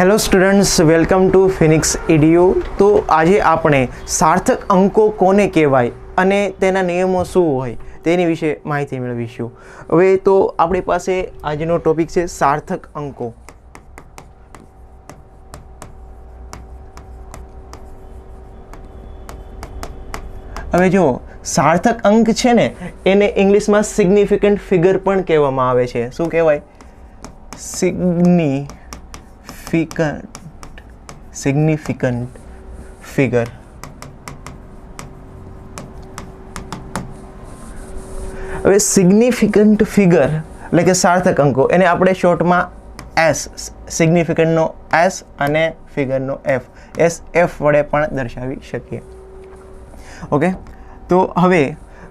Hello students welcome to Phoenix ઇડિયો તો આજે આપણે સાર્થક અંકો કોને કહેવાય અને તેના નિયમો શું હોય તેની વિશે માહિતી મેળવીશું. હવે તો આપણી પાસે આજનો ટોપિક છે સાર્થક અંકો. હવે જો, સાર્થક અંક છે ને, એને ઇંગ્લિશમાં સિગ્નિફિકન્ટ ફિગર પણ કહેવામાં આવે છે. શું કહેવાય? સિગ્નિફિકન્ટ સિગ્નિફિકન્ટ ફિગર હવે સિગ્નિફિકન્ટ ફિગર એટલે કે સાર્થક અંકો. એને આપણે શોર્ટમાં એસ સિગ્નિફિકન્ટનો એસ અને ફિગરનો એફ એસ એફ વડે પણ દર્શાવી શકીએ. ઓકે તો હવે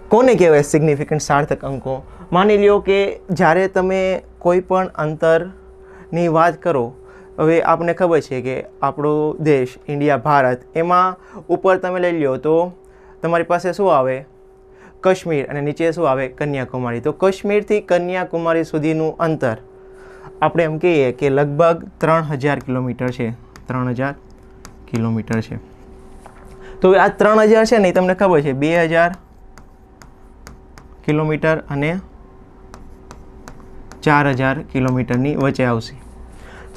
કોને કહેવાય સિગ્નિફિકન્ટ સાર્થક અંકો? માની લ્યો કે જ્યારે તમે કોઈ પણ અંતરની વાત કરો હવે આપને ખબર છે કે આપણો દેશ, ઇન્ડિયા, ભારત, એમાં ઉપર તમે લઈ લ્યો તો તમારી પાસે શું આવે? કાશ્મીર અને નીચે શું આવે? કન્યાકુમારી. તો કાશ્મીરથી કન્યાકુમારી સુધીનું અંતર આપણે એમ કહીએ કે લગભગ ત્રણ હજાર કિલોમીટર છે. ત્રણ હજાર કિલોમીટર છે. તો આ ત્રણ હજાર છે ને એ તમને ખબર છે, બે હજાર કિલોમીટર અને ચાર હજાર કિલોમીટરની વચ્ચે આવશે.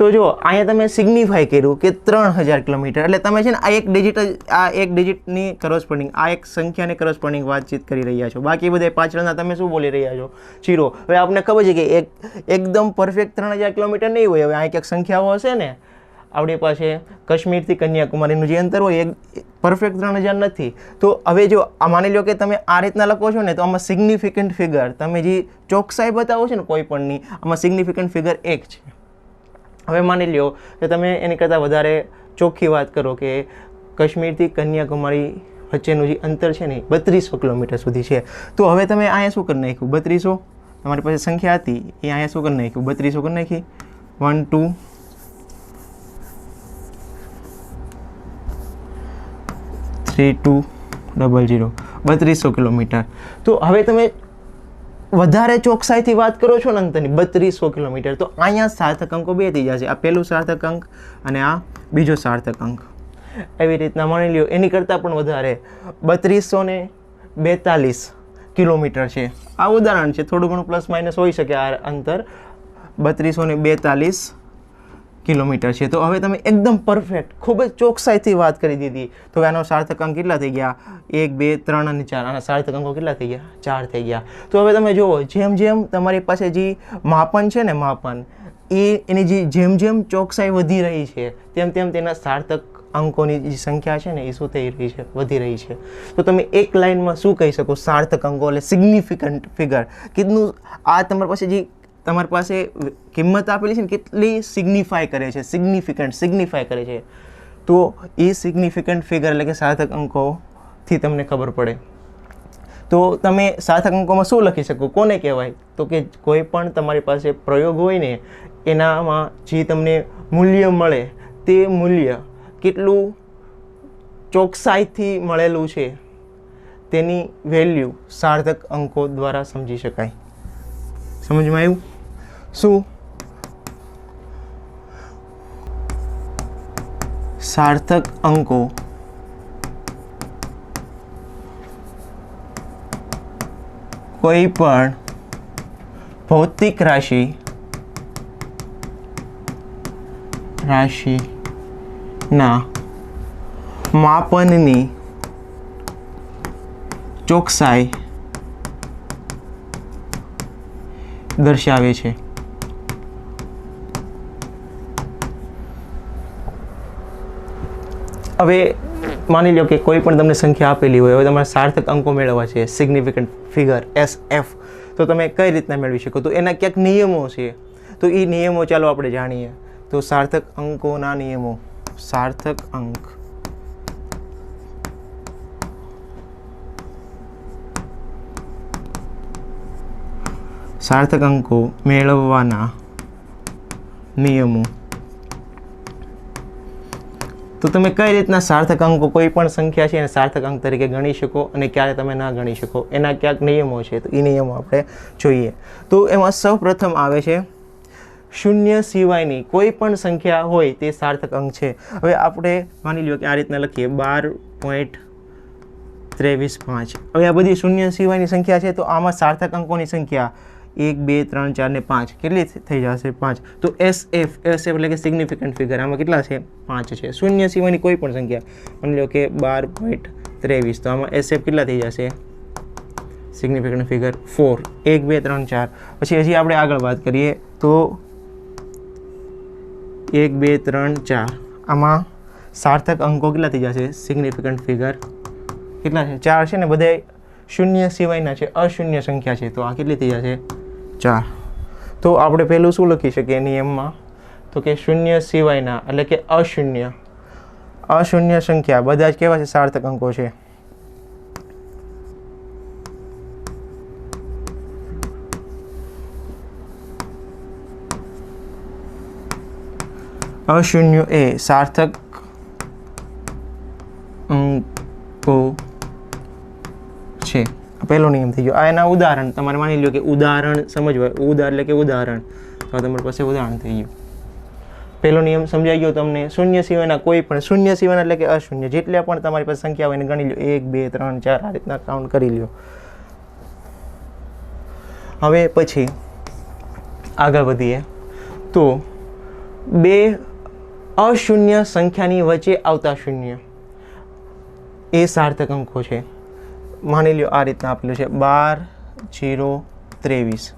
તો જો, અહીંયા તમે સિગ્નિફાય કર્યું કે ત્રણ હજાર કિલોમીટર. એટલે તમે છે ને આ એક ડિજિટ આ એક ડિજિટની કરસ્પોન્ડિંગ આ એક સંખ્યાની કરસ્પોન્ડિંગ વાતચીત કરી રહ્યા છો. બાકી બધે પાછળના તમે શું બોલી રહ્યા છો? ચીરો હવે આપણને ખબર છે કે એક એકદમ પરફેક્ટ ત્રણ હજાર કિલોમીટર નહીં હોય. હવે આ એક સંખ્યાઓ હશે ને, આપણી પાસે કાશ્મીરથી કન્યાકુમારીનું જે અંતર હોય, એ પરફેક્ટ ત્રણ હજાર નથી. તો હવે જો માની લો કે તમે આ રીતના લખો છો ને, તો આમાં સિગ્નિફિકન્ટ ફિગર તમે જે ચોકસાઈ બતાવો છો ને કોઈ પણની, આમાં સિગ્નિફિકન્ટ ફિગર એક છે. હવે માની લ્યો કે તમે એની કરતાં વધારે ચોખ્ખી વાત કરો કે કાશ્મીરથી કન્યાકુમારી વચ્ચેનું જે અંતર છે ને બત્રીસો કિલોમીટર સુધી છે. તો હવે તમે અહીંયા શું કરી નાખ્યું? બત્રીસો? તમારી પાસે સંખ્યા હતી, એ અહીંયા શું કરી નાખ્યું? બત્રીસો કરી નાખી. One two three two double zero બત્રીસો kilometre. તો હવે તમે વધારે ચોકસાઈથી વાત કરો છો ને અંતરની બત્રીસો કિલોમીટર, તો અહીંયા સાર્થક અંકો બે થઈ જશે. આ પહેલું સાર્થક અંક અને આ બીજો સાર્થક અંક. એવી રીતના માની લ્યો, એની કરતાં પણ વધારે બત્રીસો ને બેતાલીસ કિલોમીટર છે. આ ઉદાહરણ છે, થોડું ઘણું પ્લસ માઇનસ હોઈ શકે આ અંતર. બત્રીસો ને બેતાલીસ કિલોમીટર છે. તો હવે તમે એકદમ પરફેક્ટ ખૂબ જ ચોકસાઈથી વાત કરી દીધી. તો આનો સાર્થક અંક કેટલા થઈ ગયા? એક, બે, ત્રણ અને ચાર. આના સાર્થક અંકો કેટલા થઈ ગયા? ચાર થઈ ગયા. તો હવે તમે જુઓ, જેમ જેમ તમારી પાસે જે માપન છે ને માપન, એ એની જે જેમ જેમ ચોકસાઈ વધી રહી છે, તેમ તેમ તેના સાર્થક અંકોની જે સંખ્યા છે ને એ શું થઈ રહી છે? વધી રહી છે. તો તમે એક લાઇનમાં શું કહી શકો? સાર્થક અંકો એટલે સિગ્નિફિકન્ટ ફિગર કેટલું આ તમારી પાસે જે તમારી પાસે કિંમત આપેલી છે ને કેટલી સિગ્નિફાય કરે છે? સિગ્નિફિકન્ટ સિગ્નિફાય કરે છે. તો એ સિગ્નિફિકન્ટ ફિગર એટલે કે સાર્થક અંકોથી તમને ખબર પડે. તો તમે સાર્થક અંકોમાં શું લખી શકો? કોને કહેવાય? તો કે કોઈ પણ તમારી પાસે પ્રયોગ હોય ને, એનામાં જે તમને મૂલ્ય મળે, તે મૂલ્ય કેટલું ચોકસાઈથી મળેલું છે, તેની વેલ્યુ સાર્થક અંકો દ્વારા સમજી શકાય. સમજમાં આવ્યું? શું? સાર્થક અંકો. કોઈ પણ ભૌતિક રાશિ રાશિના માપનની ચોકસાઈ દર્શાવે છે. હવે માની લો કે કોઈ પણ તમને સંખ્યા આપેલી હોય, હવે તમારે સાર્થક અંકો મેળવવા છે સિગ્નિફિકન્ટ ફિગર એસ એફ તો તમે કઈ રીતના મેળવી શકો? તો એના ક્યાંક નિયમો છે. તો એ નિયમો ચાલો આપણે જાણીએ. તો સાર્થક અંકોના નિયમો. સાર્થક અંક. સાર્થક અંકો મેળવવાના નિયમો. તો તમે કઈ રીતના સાર્થક અંકો કોઈ પણ સંખ્યા છે એને સાર્થક અંક તરીકે ગણી શકો અને ક્યારે તમે ના ગણી શકો? એના ક્યાંક નિયમો છે, તો એ નિયમો આપણે જોઈએ. તો એમાં સૌપ્રથમ આવે છે, શૂન્ય સિવાયની કોઈ પણ સંખ્યા હોય તે સાર્થક અંક છે. હવે આપણે માની લ્યો કે આ રીતના લખીએ, બાર પોઈન્ટ ત્રેવીસ પાંચ. હવે આ બધી શૂન્ય સિવાયની સંખ્યા છે, તો આમાં સાર્થક અંકોની સંખ્યા એક, બે, ત્રણ, ચાર ને પાંચ. કેટલી થઈ જશે? પાંચ. તો એસ એફ એસ એફ એટલે કે સિગ્નિફિકન્ટ ફિગર આમાં કેટલા છે? પાંચ છે. શૂન્ય સિવાયની કોઈ પણ સંખ્યા. માની લો કે બાર પોઈન્ટ ત્રેવીસ. તો આમાં એસ એફ કેટલા થઈ જશે? સિગ્નિફિકન્ટ ફિગર ફોર એક, બે, ત્રણ, ચાર. પછી હજી આપણે આગળ વાત કરીએ તો એક, બે, ત્રણ, ચાર. આમાં સાર્થક અંકો કેટલા થઈ જશે? સિગ્નિફિકન્ટ ફિગર કેટલા છે? ચાર છે ને બધા શૂન્ય સિવાયના છે. અશૂન્ય સંખ્યા છે. તો આ કેટલી થઈ જશે? ચાર. તો આપણે પહેલું શું લખી શકીએ નિયમમાં? તો કે શૂન્ય સિવાયના, એટલે કે અશૂન્ય. અશૂન્ય સંખ્યા, બધા જ કેવા છે? સાર્થક અંકો છે. અશૂન્ય એ સાર્થક અંકો પહેલો નિયમ થઈ ગયો. આ એના ઉદાહરણ, તમારે માની લો કે ઉદાહરણ સમજવા ઉદાર એટલે કે ઉદાહરણ. તો તમારી પાસે ઉદાહરણ થઈ ગયું. પહેલો નિયમ સમજાઈ ગયો તમને. શૂન્ય સિવાયના કોઈ પણ, શૂન્ય સિવાયના એટલે કે અશૂન્ય. જેટલા પણ તમારી પાસે સંખ્યા હોય એને ગણી લો એક, બે, ત્રણ, ચાર આ રીતના કાઉન્ટ કરી લ્યો. હવે પછી આગળ વધીએ. તો બે અશૂન્ય સંખ્યાની વચ્ચે આવતા શૂન્ય એ સાર્થક અંકો છે. માની લ્યો આ રીતના આપેલું છે. બાર, જીરો, ત્રેવીસ.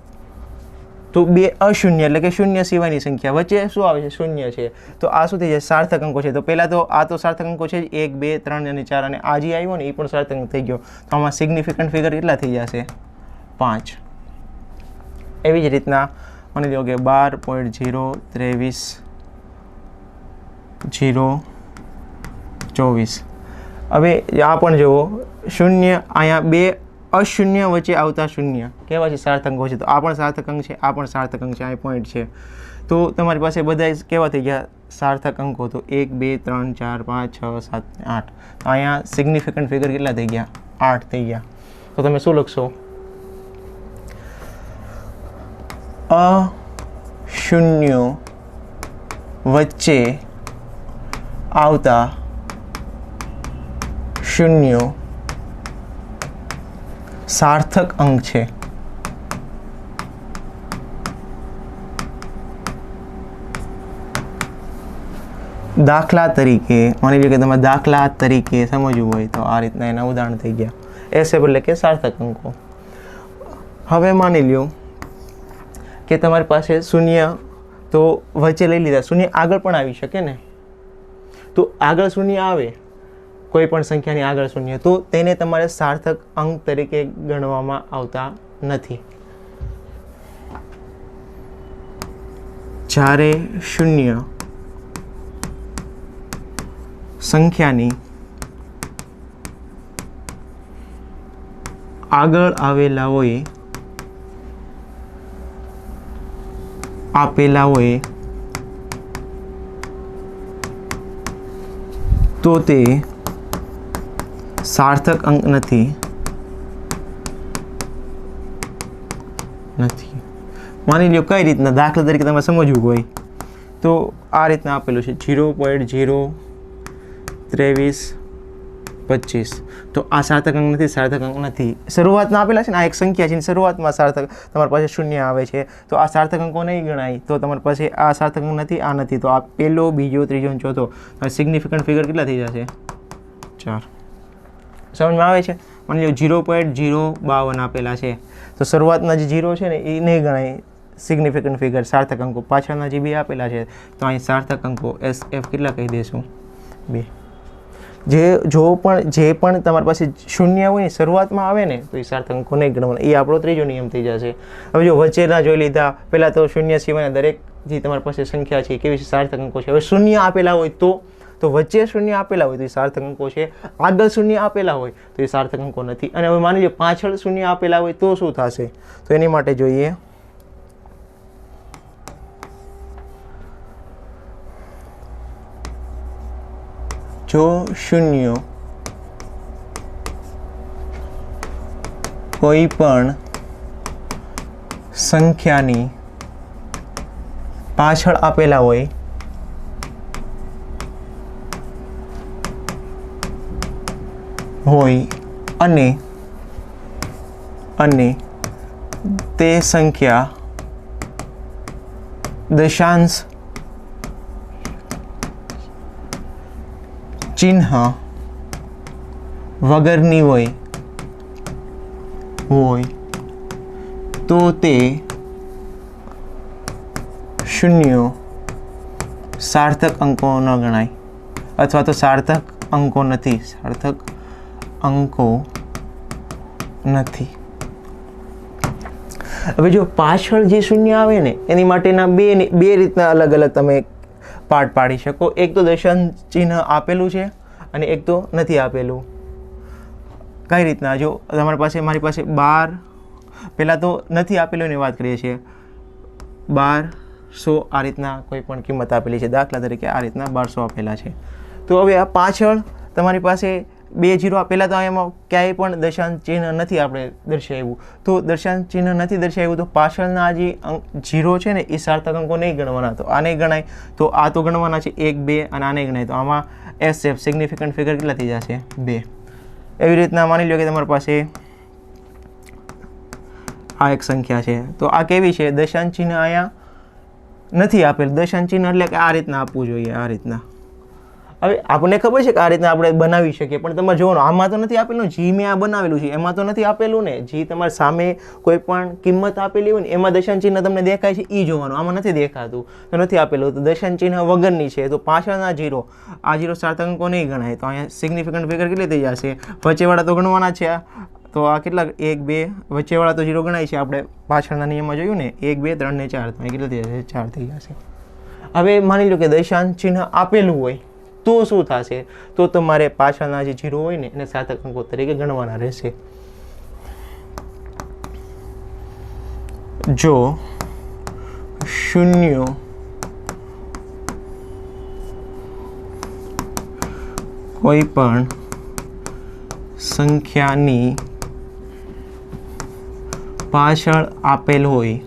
તો બે અશૂન્ય એટલે કે શૂન્ય સિવાયની સંખ્યા. વચ્ચે શું આવે છે? શૂન્ય છે. તો આ શું થઈ જાય? સાર્થક અંકો છે. તો પહેલાં તો આ તો સાર્થક અંકો છે એક, બે, ત્રણ અને ચાર અને આ જે આવ્યો ને, એ પણ સાર્થક અંક થઈ ગયો. તો આમાં સિગ્નિફિકન્ટ ફિગર કેટલા થઈ જશે? પાંચ. એવી જ રીતના માની લો કે બાર પોઈન્ટ જીરો ત્રેવીસ, જીરો, ચોવીસ. હવે આ પણ જુઓ, શૂન્ય અહીંયા બે અશૂન્ય વચ્ચે આવતા શૂન્ય. કેવા છે? સાર્થક અંકો છે. તો આ પણ સાર્થક અંક છે, આ પણ સાર્થક અંક છે. આ પોઈન્ટ છે. તો તમારી પાસે બધા કેવા થઈ ગયા? સાર્થક અંકો. તો એક, બે, ત્રણ, ચાર, પાંચ, છ, સાત, આઠ. તો અહીંયા સિગ્નિફિકન્ટ ફિગર કેટલા થઈ ગયા? આઠ થઈ ગયા. તો તમે શું લખશો? અશૂન્યો વચ્ચે આવતા શૂન્યો. સાર્થક અંક છે. દાખલા તરીકે, માની લો કે તમે દાખલા તરીકે સમજવું હોય તો આ રીતના એના ઉદાહરણ થઈ ગયા. એસેપ એટલે કે સાર્થક અંકો હવે માની લ્યો કે તમારી પાસે શૂન્ય તો વચ્ચે લઈ લીધા. શૂન્ય આગળ પણ આવી શકે ને? તો આગળ શૂન્ય આવે. કોઈ પણ સંખ્યાની આગળ શૂન્ય, તો તેને તમારે સાર્થક અંક તરીકે ગણવામાં આવતા નથી. જ્યારે શૂન્ય સંખ્યાની આગળ આવેલા હોય, આપેલા હોય, તો તે સાર્થક અંક નથી. નથી. માની લ્યો કઈ રીતના? દાખલા તરીકે તમે સમજવું હોય, તો આ રીતના આપેલું છે. જીરો પોઈન્ટ જીરો ત્રેવીસ પચીસ. તો આ સાર્થક અંક નથી, સાર્થક અંક નથી. શરૂઆતમાં આપેલા છે ને, આ એક સંખ્યા છે શરૂઆતમાં સાર્થક તમારી પાસે શૂન્ય આવે છે. તો આ સાર્થક અંકો નહીં ગણાય, તો તમારી પાસે આ સાર્થક અંક નથી, આ નથી. તો આ પહેલો બીજો, ત્રીજો ચોથો. સિગ્નિફિકન્ટ ફિગર કેટલા થઈ જશે? ચાર. સમજમાં આવે છે? માની લો જીરો પોઈન્ટ જીરો બાવન આપેલા છે. તો શરૂઆતના જે જીરો છે ને એ નહીં ગણાય સિગ્નિફિકન્ટ ફિગર સાર્થક અંકો. પાછળના જે બે આપેલા છે, તો અહીં સાર્થક અંકો એસ એફ કેટલા કહી દઈશું બે. જે, જો પણ, જે પણ તમારી પાસે શૂન્ય હોય ને, શરૂઆતમાં આવે ને, તો એ સાર્થક અંકો નહીં ગણવાના. એ આપણો ત્રીજો નિયમ થઈ જશે. હવે જો વચ્ચેના જોઈ લીધા, પહેલાં તો શૂન્ય સિવાયના દરેક જે તમારી પાસે સંખ્યા છે કેવી સાર્થક અંકો છે? હવે શૂન્ય આપેલા હોય તો તો વચ્ચે શૂન્ય આપેલા હોય તો એ સાર્થક અંકો છે. આગળ શૂન્ય આપેલા હોય તો એ સાર્થક અંકો નથી. અને હવે માની લો પાછળ શૂન્ય આપેલા હોય તો શું થશે? તો એની માટે જોઈએ. જો શૂન્ય કોઈ પણ સંખ્યાની પાછળ આપેલા હોય હોય અને અને તે સંખ્યા દશાંશ ચિહ્ન વગરની હોય હોય, તો તે શૂન્યો સાર્થક અંકો ન ગણાય. અથવા તો સાર્થક અંકો નથી, સાર્થક અંકો નથી. હવે જો પાછળ જે શૂન્ય આવે ને, એની માટેના બે બે રીતના અલગ અલગ તમે પાર્ટ પાડી શકો. એક તો દશાંશ ચિહ્ન આપેલું છે અને એક તો નથી આપેલું. કઈ રીતના? જો તમારી પાસે, મારી પાસે બાર, પહેલાં તો નથી આપેલું એની વાત કરીએ છીએ. બાર સો આ રીતના કોઈ પણ કિંમત આપેલી છે. દાખલા તરીકે આ રીતના બારસો આપેલા છે. તો હવે આ પાછળ તમારી પાસે બે જીરો આપેલા તો એમાં ક્યાંય પણ દશાંશ ચિહ્ન નથી આપણે દર્શાવ્યું. તો દશાંશ ચિહ્ન નથી દર્શાવ્યું તો પાછળના જે જીરો છે ને એ સાર્થક અંકો નહીં ગણવાના. તો આને ગણાય. તો આ તો ગણવાના છે એક, બે અને આને ગણાય. તો આમાં એસ એફ સિગ્નિફિકન્ટ ફિગર કેટલા થઈ જશે? બે. એવી રીતના માની લો કે તમારી પાસે આ એક સંખ્યા છે. તો આ કેવી છે? દશાંશ ચિહ્ન અહીંયા નથી આપેલ. દશાંશ ચિહ્ન એટલે કે આ રીતના આપવું જોઈએ, આ રીતના. હવે આપણને ખબર છે કે આ રીતના આપણે બનાવી શકીએ, પણ તમારે જોવાનું, આમાં તો નથી આપેલું, જી મેં આ બનાવેલું છે, એમાં તો નથી આપેલું ને. જી તમારી સામે કોઈ પણ કિંમત આપેલી હોય ને, એમાં દશાંશ ચિહ્ન તમને દેખાય છે એ જોવાનું, આમાં નથી દેખાતું, તો નથી આપેલું. તો દશાંશ ચિહ્ન વગરની છે, તો પાછળના જીરો, આ જીરો સાર્થક નહીં ગણાય, તો અહીંયા સિગ્નિફિકન્ટ ફિગર કેટલી થઈ જશે? વચ્ચેવાળા તો ગણવાના છે. તો આ કેટલા, એક, બે, વચ્ચેવાળા તો જીરો ગણાય છે, આપણે પાછળના નિયમમાં જોયું ને, એક, બે, ત્રણ ને ચાર, તો કેટલા થઈ જશે? ચાર થઈ જશે. હવે માની લો કે દશાંશ ચિહ્ન આપેલું હોય તો શું થશે? તો તમારે પાછળના જે જીરો હોય ને, એને સાતક અંકો તરીકે ગણવાના રહેશે. જો શૂન્ય કોઈ પણ સંખ્યાની પાછળ આપેલ હોય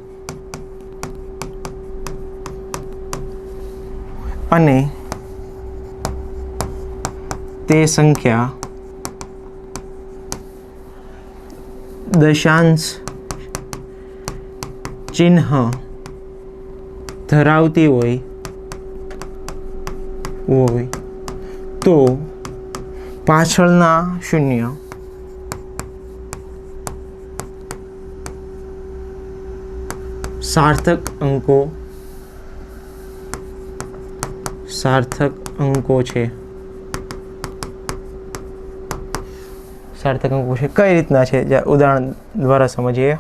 અને તે સંખ્યા દશાંશ ચિહ્ન ધરાવતી હોય હોય તો પાછળના શૂન્ય સાર્થક અંકો સાર્થક અંકો છે. સાર્થક અંકો છે કઈ રીતના છે? ઉદાહરણ દ્વારા સમજીએ.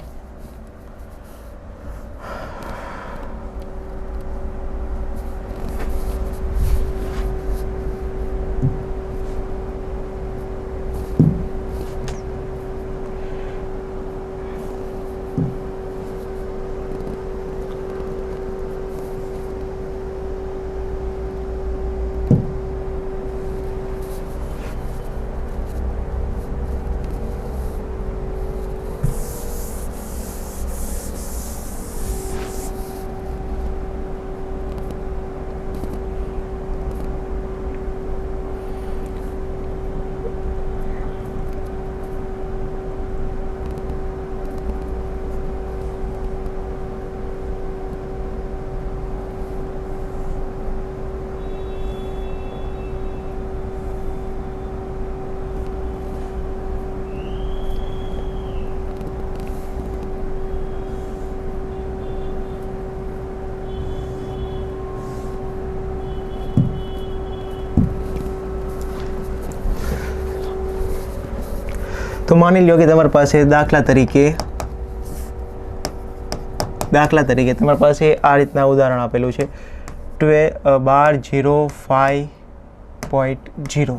માની લો કે તમારી પાસે દાખલા તરીકે દાખલા તરીકે તમારી પાસે આ રીતના ઉદાહરણ આપેલું છે. ટ્વે બાર, જીરો ફાઈવ પોઈન્ટ જીરો.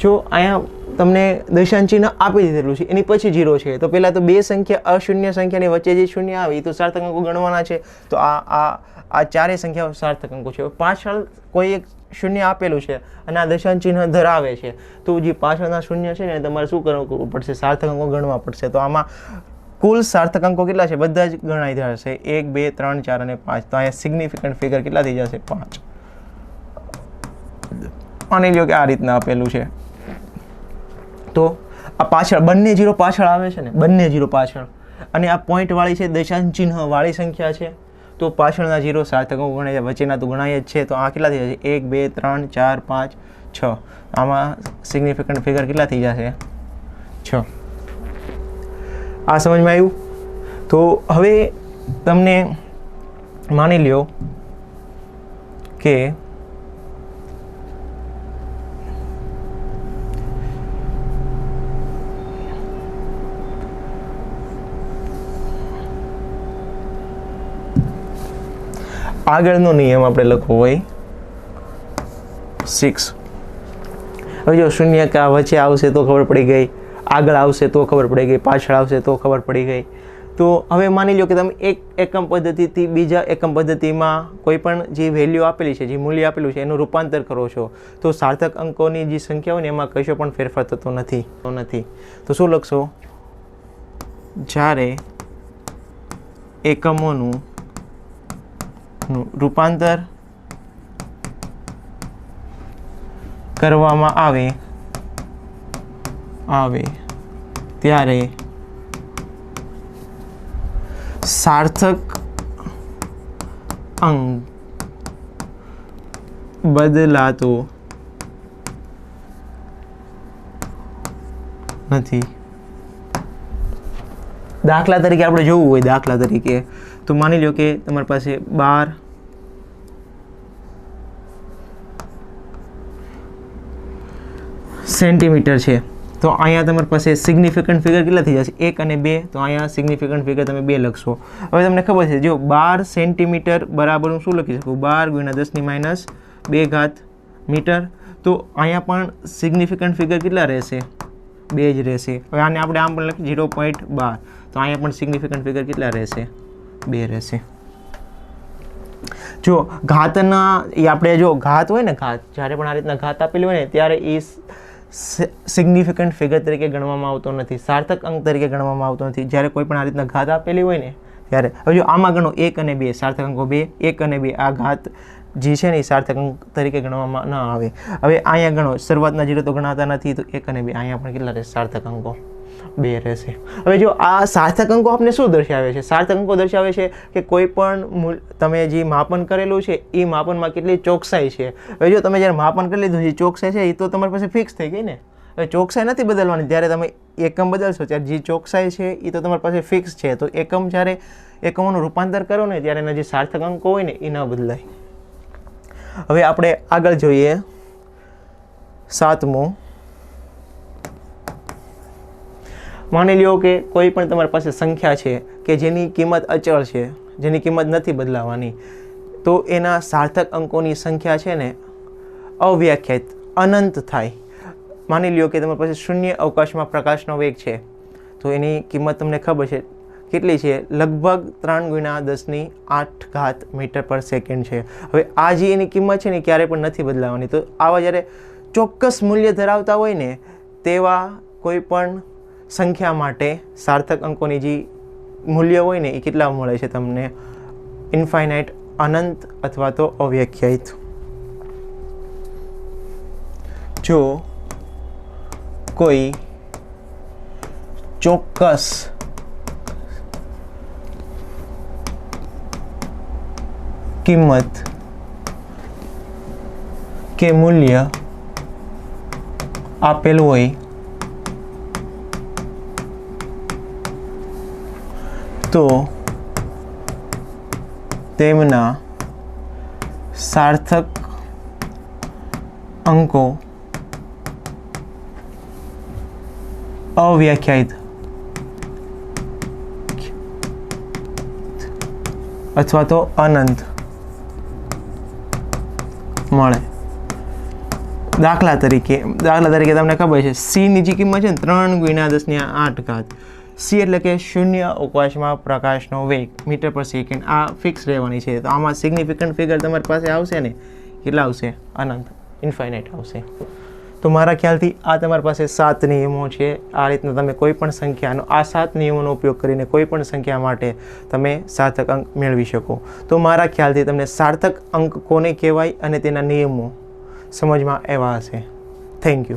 જો અહીંયા તમને દશાંશ આપી દીધેલું છે, એની પછી જીરો છે. તો પહેલાં તો બે સંખ્યા અશૂન્ય સંખ્યાની વચ્ચે જે શૂન્ય આવે તો સાર્થક અંકો ગણવાના છે. તો આ આ આ ચારેય સંખ્યાઓ સાર્થક અંકો છે. પાછળ કોઈ એક શૂન્ય આપેલું છે અને આ દશાંશ ચિહ્ન ધરાવે છે. તો જે પાછળના શૂન્ય છે ને તમારે શું કરવું પડશે? સાર્થક અંકો ગણવા પડશે. તો આમાં કુલ સાર્થક અંકો કેટલા છે? બધા જ ગણાઈ જશે એક, બે, ત્રણ, ચાર અને પાંચ. તો અહીંયા સિગ્નિફિકન્ટ ફિગર કેટલા થઈ જશે? પાંચ. માની લ્યો કે આ રીતના આપેલું છે. તો આ પાછળ, બંને જીરો પાછળ આવે છે ને? બંને જીરો પાછળ. અને આ પોઈન્ટવાળી છે દશાંશ ચિહ્નવાળી સંખ્યા છે. તો પાછળના જીરો સાતકો ગણાય વચ્ચેના તો ગણાય જ છે. તો આ કેટલા થઈ જશે? એક, બે, ત્રણ, ચાર, પાંચ, છ. આમાં સિગ્નિફિકન્ટ ફિગર કેટલા થઈ જશે? છ. આ સમજમાં આવ્યું? તો હવે તમને માની લ્યો કે આગળનો નિયમ આપણે લખવો હોય. સિક્સ હવે જો શૂન્ય કા વચ્ચે આવશે તો ખબર પડી ગઈ. આગળ આવશે તો ખબર પડી ગઈ. પાછળ આવશે તો ખબર પડી ગઈ. તો હવે માની લો કે તમે એક એકમ પદ્ધતિથી બીજા એકમ પદ્ધતિમાં કોઈ પણ જે વેલ્યુ આપેલી છે, જે મૂલ્ય આપેલું છે, એનું રૂપાંતર કરો છો. તો સાર્થક અંકોની જે સંખ્યા હોય ને એમાં કશો પણ ફેરફાર થતો નથી. નથી. તો શું લખશો? જ્યારે એકમોનું નું રૂપાંતર કરવામાં આવે આવે ત્યારે સાર્થક અંગ બદલાતો નથી. દાખલા તરીકે આપણે જોવું હોય, દાખલા તરીકે તો માની લો કે તમારી પાસે બાર સેન્ટીમીટર છે. તો અહીંયા તમારી પાસે સિગ્નિફિકન્ટ ફિગર કેટલા થઈ જશે? એક અને બે. તો અહીંયા સિગ્નિફિકન્ટ ફિગર તમે બે લખશો. હવે તમને ખબર છે, જો બાર સેન્ટીમીટર બરાબર હું શું લખી શકું? બાર ગુણ્યા દસની માઇનસ બે ઘાત મીટર. તો અહીંયા પણ સિગ્નિફિકન્ટ ફિગર કેટલા રહેશે? બે જ રહેશે. હવે આને આપણે આમ પણ લખીએ ઝીરો પોઈન્ટ બાર. તો અહીંયા પણ સિગ્નિફિકન્ટ ફિગર કેટલા રહેશે? બે રહેશે. જો ઘાતના, એ આપણે જો ઘાત હોય ને, ઘાત, જ્યારે પણ આ રીતના ઘાત આપેલી હોય ને, ત્યારે એ સિગ્નિફિકન્ટ ફિગર તરીકે ગણવામાં આવતો નથી. સાર્થક અંક તરીકે ગણવામાં આવતો નથી. જ્યારે કોઈ પણ આ રીતના ઘાત આપેલી હોય ને, ત્યારે, હવે જો આમાં ગણો એક અને બે, સાર્થક અંકો બે, એક અને બે, આ ઘાત જે છે ને એ સાર્થક અંક તરીકે ગણવામાં ન આવે. હવે અહીંયા ગણો, શરૂઆતના જીરો તો ગણાતા નથી, તો એક અને બે, અહીંયા પણ કેટલા રહેશે? સાર્થક અંકો. બે રહેશે. હવે જો આ સાર્થક અંકો આપને શું દર્શાવે છે? સાર્થક અંકો દર્શાવે છે કે કોઈ પણ તમે જે માપન કરેલું છે એ માપનમાં કેટલી ચોકસાઈ છે? હવે જો તમે જ્યારે માપન કરી લીધું જે ચોકસાઈ છે એ તો તમારી પાસે ફિક્સ થઈ ગઈ ને? હવે ચોકસાઈ નથી બદલવાની. જ્યારે તમે એકમ બદલશો, ત્યારે જે ચોકસાઈ છે એ તો તમારી પાસે ફિક્સ છે. તો એકમ જ્યારે એકમોનું રૂપાંતર કરો ને, ત્યારે એના જે સાર્થક અંકો હોય ને એ ન બદલાય. હવે આપણે આગળ જોઈએ. સાતમું માની લ્યો કે કોઈ પણ તમારી પાસે સંખ્યા છે કે જેની કિંમત અચળ છે, જેની કિંમત નથી બદલાવાની, તો એના સાર્થક અંકોની સંખ્યા છે ને અવ્યાખ્યાત અનંત થાય. માની લ્યો કે તમારી પાસે શૂન્ય અવકાશમાં પ્રકાશનો વેગ છે, તો એની કિંમત તમને ખબર છે, કેટલી છે? લગભગ ત્રણ ગુણ્યા દસની આઠ ઘાત મીટર પર સેકન્ડ છે. હવે આ જે એની કિંમત છે ને ક્યારે પણ નથી બદલાવાની. તો આવા જ્યારે ચોક્કસ મૂલ્ય ધરાવતા હોય ને, તેવા કોઈ પણ સંખ્યા માટે સાર્થક અંકોની જે મૂલ્ય હોય ને, એ કેટલા મળે છે તમને? ઇન્ફાઇનાઇટ અનંત અથવા તો અવ્યાખ્યાયિત. જો કોઈ ચોક્કસ કિંમત કે મૂલ્ય આપેલું હોય તો તેમના સાર્થક અંકો અવ્યાખ્યાયિત અથવા તો અનંત મળે. દાખલા તરીકે દાખલા તરીકે તમને ખબર છે સીની જે કિંમત છે ને, ત્રણ ગુણ્યા દસની આઠ ઘાત. સી એટલે કે શૂન્ય અવકાશમાં પ્રકાશનો વેગ, મીટર પર સેકન્ડ. આ ફિક્સ રહેવાની છે. તો આમાં સિગ્નિફિકન્ટ ફિગર તમારી પાસે આવશે ને? કેટલા આવશે? અનંત. ઇન્ફાઇનાઇટ આવશે. તો મારા ખ્યાલથી આ તમારી પાસે સાત નિયમો છે. આ રીતના તમે કોઈ પણ સંખ્યાનો, આ સાત નિયમોનો ઉપયોગ કરીને કોઈ પણ સંખ્યા માટે તમે સાર્થક અંક મેળવી શકો. તો મારા ખ્યાલથી તમને સાર્થક અંક કોને કહેવાય અને તેના નિયમો સમજમાં આવ્યા હશે. Thank you